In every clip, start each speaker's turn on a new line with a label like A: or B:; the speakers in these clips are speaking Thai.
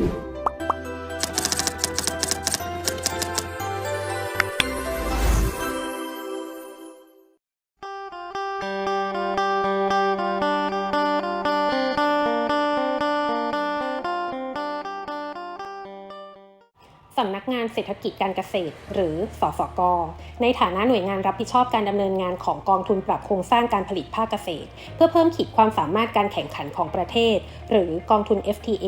A: you. สำนักงานเศรษฐกิจการเกษตร หรือสสก ในฐานะหน่วยงานรับผิดชอบการดำเนินงานของกองทุนปรับโครงสร้างการผลิตภาคเกษตร เพื่อเพิ่มขีดความสามารถการแข่งขันของประเทศ หรือกองทุน FTA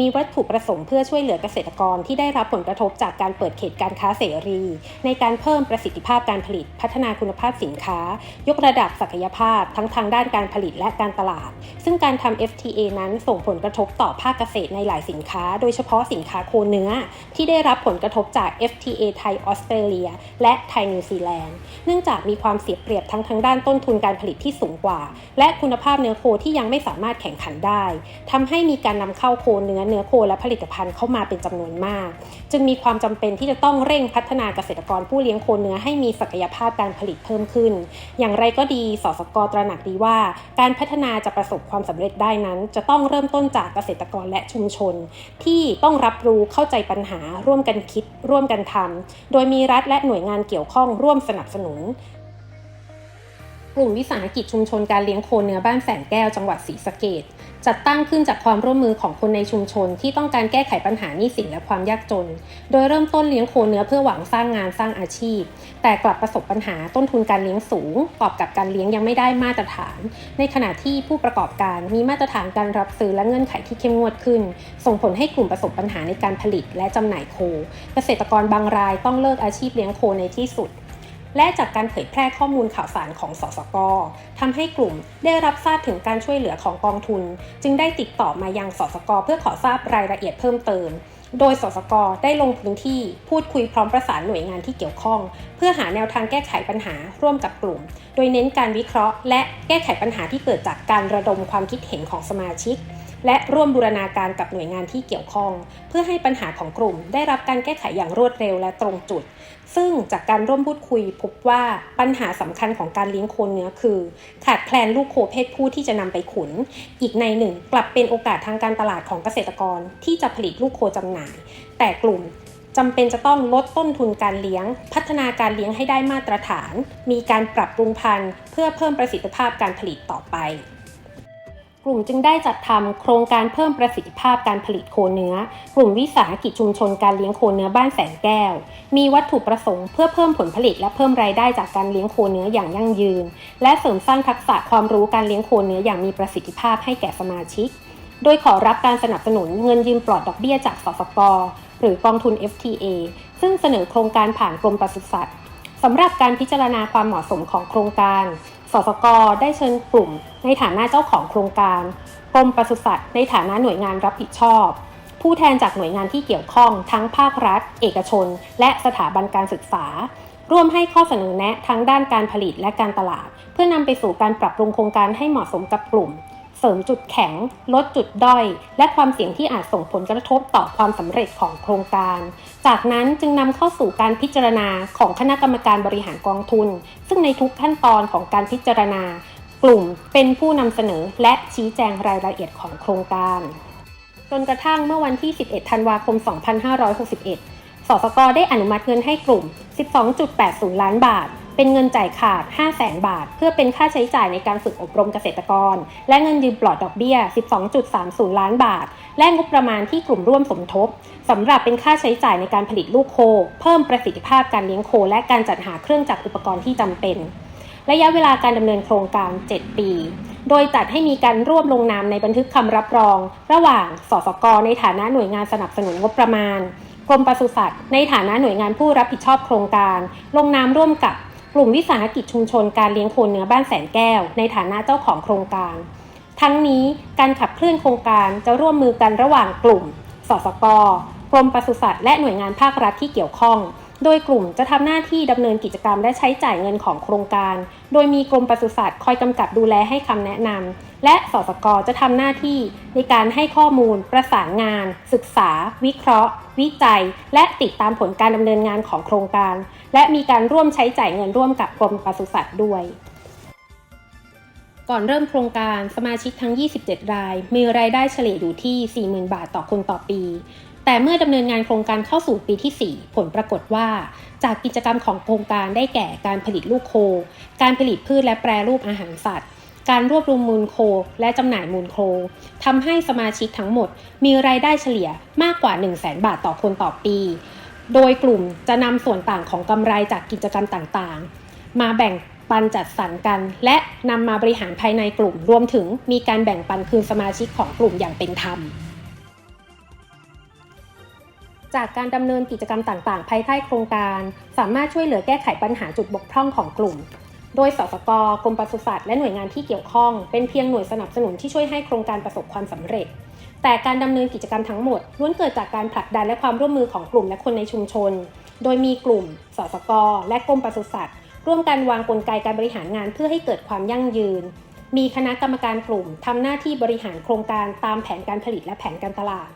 A: มีวัตถุประสงค์เพื่อช่วยเหลือเกษตรกรที่ได้รับผลกระทบจากการเปิดเขตการค้าเสรี ในการเพิ่มประสิทธิภาพการผลิตพัฒนาคุณภาพสินค้า ยกระดับศักยภาพทั้งทางด้านการผลิตและการตลาด ซึ่งการทำ FTA นั้นส่งผลกระทบต่อภาคเกษตรในหลายสินค้า โดยเฉพาะสินค้าโคเนื้อที่ได้รับผลกระทบจาก FTA ไทยออสเตรเลีย และไทยนิวซีแลนด์ เนื่องจากมีความเสียเปรียบทั้งทางด้านต้นทุนการผลิตที่สูงกว่า และคุณภาพเนื้อโคที่ยังไม่สามารถแข่งขันได้ทำให้มีการนำเข้าโคเนื้อเนื้อโคและผลิตภัณฑ์เข้ามาเป็นจำนวนมาก จึงมีความจำเป็นที่จะต้องเร่งพัฒนาเกษตรกรผู้เลี้ยงโคเนื้อให้มีศักยภาพการผลิตเพิ่มขึ้น อย่างไรก็ดี สสกตระหนักดีว่า การพัฒนาจะประสบความสำเร็จได้นั้น จะต้องเริ่มต้นจากเกษตรกรและชุมชน ที่ต้องรับรู้เข้าใจปัญหาร่วมกันคิด ร่วมกันทำโดยมีรัฐและหน่วยงานเกี่ยวข้องร่วมสนับสนุน กลุ่มวิสาหกิจชุมชนการเลี้ยงโคเนื้อบ้านแสนแก้วจังหวัดศรีสะเกดจัดตั้งขึ้นจากความร่วมมือของคนในชุมชนที่ต้องการแก้ไขปัญหาหนี้สินและความยากจน โดยเริ่มต้นเลี้ยงโคเนื้อเพื่อหวังสร้างงานสร้างอาชีพ แต่กลับประสบปัญหาต้นทุนการเลี้ยงสูงตอบกับการเลี้ยงยังไม่ได้มาตรฐาน ในขณะที่ผู้ประกอบการมีมาตรฐานการรับซื้อและเงื่อนไขที่เข้มงวดขึ้น ส่งผลให้กลุ่มประสบปัญหาในการผลิตและจำหน่ายโค เกษตรกรบางรายต้องเลิกอาชีพเลี้ยงโคในที่สุด และจากการเผยแพร่ข้อมูลข่าวสารของสสกทำให้กลุ่มได้รับทราบถึงการช่วยเหลือของกองทุน จึงได้ติดต่อมายังสสกเพื่อขอทราบรายละเอียดเพิ่มเติม โดยสสกได้ลงพื้นที่พูดคุยพร้อมประสานหน่วยงานที่เกี่ยวข้อง เพื่อหาแนวทางแก้ไขปัญหาร่วมกับกลุ่ม โดยเน้นการวิเคราะห์ และแก้ไขปัญหาที่เกิดจากการระดมความคิดเห็นของสมาชิก และร่วมบูรณาการกับหน่วยงานที่เกี่ยวข้อง เพื่อให้ปัญหาของกลุ่ม ได้รับการแก้ไขอย่างรวดเร็วและตรงจุด ซึ่งจากการร่วมพูดคุยพบว่าปัญหาสำคัญของการเลี้ยงโคเนื้อคือ ขาดแคลนลูกโคเพศผู้ที่จะนำไปขุน อีกในหนึ่ง กลับเป็นโอกาสทางการตลาดของเกษตรกรที่จะผลิตลูกโคจำหน่าย แต่กลุ่มจำเป็นจะต้องลดต้นทุนการเลี้ยง พัฒนาการเลี้ยงให้ได้มาตรฐาน มีการปรับปรุงพันธุ์ เพื่อเพิ่มประสิทธิภาพการผลิตต่อไป กลุ่มจึงได้จัดทำโครงการเพิ่มประสิทธิภาพการผลิตโคเนื้อ กลุ่มวิสาหกิจชุมชนการเลี้ยงโคเนื้อบ้านแสนแก้ว มีวัตถุประสงค์เพื่อเพิ่มผลผลิตและเพิ่มรายได้จากการเลี้ยงโคเนื้ออย่างยั่งยืน และเสริมสร้างทักษะความรู้การเลี้ยงโคเนื้ออย่างมีประสิทธิภาพให้แก่สมาชิก โดยขอรับการสนับสนุนเงินยืมปลอดดอกเบี้ยจากสสกหรือกองทุน FTA ซึ่งเสนอโครงการผ่านกรมปศุสัตว์สำหรับการพิจารณาความเหมาะสมของโครงการ สสกได้เชิญกลุ่ม ในฐานะเจ้าของโครงการกรมปศุสัตว์ในฐานะหน่วยงานรับผิดชอบ ผู้แทนจากหน่วยงานที่เกี่ยวข้องทั้งภาครัฐ เอกชน และสถาบันการศึกษา ร่วมให้ข้อเสนอแนะทั้งด้านการผลิตและการตลาด เพื่อนำไปสู่การปรับปรุงโครงการให้เหมาะสมกับกลุ่ม เสริมจุดแข็ง ลดจุดด้อย และความเสี่ยงที่อาจส่งผลกระทบต่อความสำเร็จของโครงการ จากนั้นจึงนำเข้าสู่การพิจารณาของคณะกรรมการบริหารกองทุน ซึ่งในทุกขั้นตอนของการพิจารณา กลุ่มเป็นผู้นำเสนอและชี้แจงรายละเอียดของโครงการ จนกระทั่งเมื่อวันที่ 11 ธันวาคม 2561 สสกได้อนุมัติเงินให้กลุ่ม 12.80 ล้านบาท เป็นเงินจ่ายขาด 500,000บาท เพื่อเป็นค่าใช้จ่ายในการฝึกอบรมเกษตรกร และเงินยืมปลอดดอกเบี้ย 12.30 ล้านบาท และงบประมาณที่กลุ่มร่วมสมทบสำหรับเป็นค่าใช้จ่ายในการผลิตลูกโค เพิ่มประสิทธิภาพการเลี้ยงโค และการจัดหาเครื่องจักรอุปกรณ์ที่จำเป็น ระยะเวลาการดำเนินโครงการ 7 ปีโดยจัดให้มีการร่วมลงนามในบันทึกคำรับรอง ระหว่างสสก ในฐานะหน่วยงานสนับสนุนงบประมาณ กรมปศุสัตว์ ในฐานะหน่วยงานผู้รับผิดชอบโครงการ ลงนามร่วมกับ กลุ่มวิสาหกิจชุมชนการเลี้ยงโคเนื้อบ้านแสนแก้ว ในฐานะเจ้าของโครงการ ทั้งนี้การขับเคลื่อนโครงการจะร่วมมือกันระหว่างกลุ่ม สสกกรมปศุสัตว์และหน่วยงานภาครัฐที่เกี่ยวข้อง โดยกลุ่มจะทำหน้าที่ดำเนินกิจกรรมและใช้จ่ายเงินของโครงการ โดยมีกรมปศุสัตว์คอยกำกับดูแลให้คำแนะนำและสสกจะทำหน้าที่ในการให้ข้อมูล ประสานงาน ศึกษา วิเคราะห์ วิจัย และติดตามผลการดำเนินงานของโครงการ และมีการร่วมใช้จ่ายเงินร่วมกับกรมปศุสัตว์ด้วย ก่อนเริ่มโครงการสมาชิกทั้ง 27 ราย มีรายได้เฉลี่ยอยู่ที่ 40,000 บาทต่อคนต่อปี แต่เมื่อดำเนินงานโครงการเข้าสู่ปีที่ 4 ผลปรากฏว่า จากกิจกรรมของโครงการได้แก่การผลิตลูกโค การผลิตพืชและแปรรูปอาหารสัตว์การรวบรวมมูลโคและจำหน่ายมูลโคทำให้สมาชิกทั้งหมดมีรายได้เฉลี่ยมากกว่า 1 0 0 0 0แบาทต่อคนต่อปี โดยกลุ่มจะนำส่วนต่างของกำไรจากกิจกรรมต่างๆ มาแบ่งปันจัดสรรกัน และนำมาบริหารภายในกลุ่ม รวมถึงมีการแบ่งปันคืนสมาชิกของกลุ่มอย่างเป็นธรรม จากการดำเนินกิจกรรมต่าง ๆ ภายใต้โครงการ สามารถช่วยเหลือแก้ไขปัญหาจุดบกพร่องของกลุ่ม โดยสสกกรมปศุสัตว์และหน่วยงานที่เกี่ยวข้อง เป็นเพียงหน่วยสนับสนุนที่ช่วยให้โครงการประสบความสำเร็จ แต่การดำเนินกิจกรรมทั้งหมดล้วนเกิดจากการผลักดันและความร่วมมือของกลุ่มและคนในชุมชน โดยมีกลุ่ม สสก และกรมปศุสัตว์ ร่วมกันวางกลไกการบริหารงานเพื่อให้เกิดความยั่งยืน มีคณะกรรมการกลุ่มทำหน้าที่บริหารโครงการตามแผนการผลิตและแผนการตลาด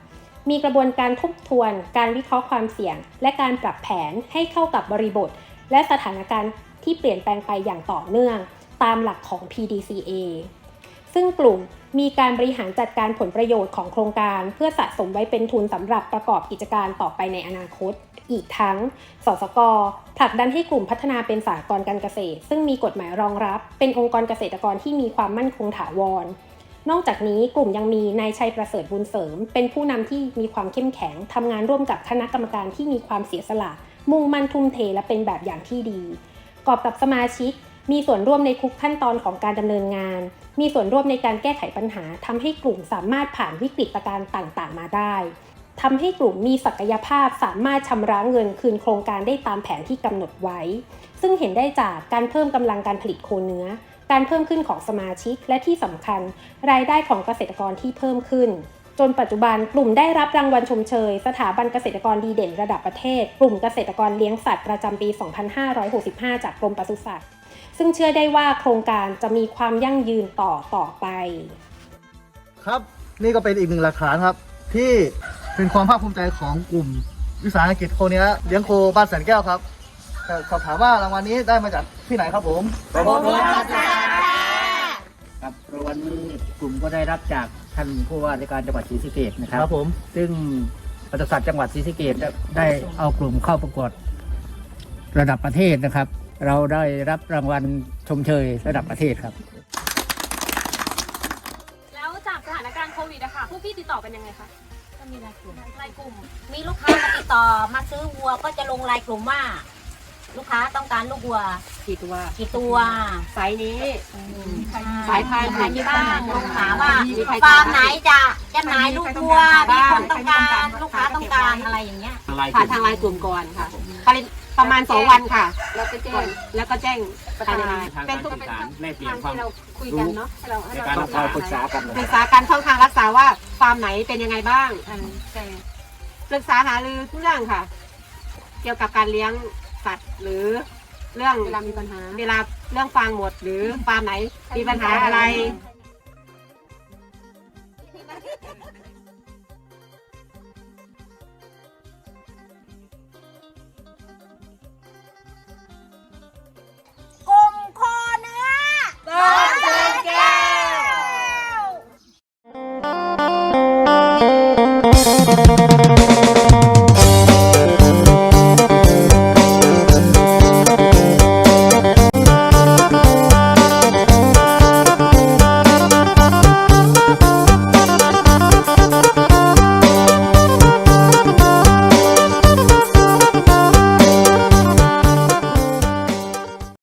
A: มีกระบวนการทบทวน การวิเคราะห์ความเสี่ยง และการปรับแผนให้เข้ากับบริบท และสถานการณ์ที่เปลี่ยนแปลงไปอย่างต่อเนื่อง ตามหลักของ PDCA ซึ่งกลุ่มมีการบริหารจัดการผลประโยชน์ของโครงการ เพื่อสะสมไว้เป็นทุนสำหรับประกอบกิจการต่อไปในอนาคต อีกทั้ง สสกผลักดันให้กลุ่มพัฒนาเป็นสากลการเกษตร ซึ่งมีกฎหมายรองรับ เป็นองค์กรเกษตรกรที่มีความมั่นคงถาวร นอกจากนี้กลุ่มยังมีนายชัยประเสริฐบุญเสริม เป็นผู้นำที่มีความเข้มแข็งทำงานร่วมกับคณะกรรมการที่มีความเสียสละ มุ่งมั่นทุ่มเทและเป็นแบบอย่างที่ดีกอบกับสมาชิกมีส่วนร่วมในทุกขั้นตอนของการดำเนินงาน มีส่วนร่วมในการแก้ไขปัญหาทำให้กลุ่มสามารถผ่านวิกฤตการณ์ต่างๆ มาได้ทำให้กลุ่มมีศักยภาพสามารถชำระเงินคืนโครงการได้ตามแผนที่กำหนดไว้ ซึ่งเห็นได้จากการเพิ่มกำลังการผลิตโคเนื้อ การเพิ่มขึ้นของสมาชิกและที่สำคัญ รายได้ของเกษตรกรที่เพิ่มขึ้น จนปัจจุบันกลุ่มได้รับรางวัลชมเชย สถาบันเกษตรกรดีเด่นระดับประเทศ กลุ่มเกษตรกรเลี้ยงสัตว์ประจำปี 2565 จากกรมปศุสัตว์ ซึ่งเชื่อได้ว่าโครงการจะมีความยั่งยืนต่อต่อไป
B: ครับนี่ก็เป็นอีกหนึ่งหลักฐานครับ ที่เป็นความภาคภูมิใจของกลุ่มวิสาหกิจโคเนี้ยเลี้ยงโคบ้านแสนแก้วครับแต่สอบถามว่ารางวัลนี้ได้มาจากที่ไหนครับผม
C: ครับรางวัลนี้กลุ่มก็ได้รับจากท่านผู้ว่าราชการจังหวัดศรีสะเกษนะครับ
B: ครับผม
C: ซึ่งปศุสัตว์จังหวัดศรีสะเกษได้เอากลุ่มเข้าประกวดระดับประเทศนะครับ เราได้รับรางวัลชมเชยระดับประเทศครับ
D: แล้วจากสถานการณ์โควิดอะค่ะพวกพี่ติดต่อกันยังไงคะ
E: ก็มีรายกลุ่ม
D: รายกลุ่ม
E: มีลูกค้ามาติดต่อมาซื้อวัวก็จะลงรายกลุ่มว่า ลูกค้าต้องการลูกวัว
F: กี่ตัว
E: กี่ตัว
F: ไซส์นี้
E: สายพันธุ์ไหนบ้างลงหาว่า
F: มีใคร
E: ฟาร์มไหนจะจำหน่ายลูกวัว
F: ใคร
E: มี
F: ต้
E: ค
F: อง
E: น
F: การ
E: ต้องการ
F: ใครต้องการ
E: ลูกค้าต้องการอะไรอย่างเงี้ย
F: ผ่านทางไลน์กลุ่มก่อนค่ะผลิต ประมาณ2วันค่ะแล้วก็แจ้งแล้วก็แจ้งภายในไลน์
C: ทาง
F: เป็นทุก
C: การสื่อสารแลกเปลี่ย
F: ทานง
C: ความ
F: ที่เราคุยกันเนาะให้เราให้
C: ใน
F: เรา
C: การรักษาปรึกษากัน
F: ปรึกษากันช่องทางรักษาว่าฟาร์มไหนเป็นยังไงบ้างใช่ปรึกษาหารือทุกเรื่องค่ะ เกี่ยวกับการเลี้ยงสัตว์หรือเรื่องเวลามีปัญหา เวลาเรื่องฟางหมด หรือฟาร์มไหนมีปัญหาอะไร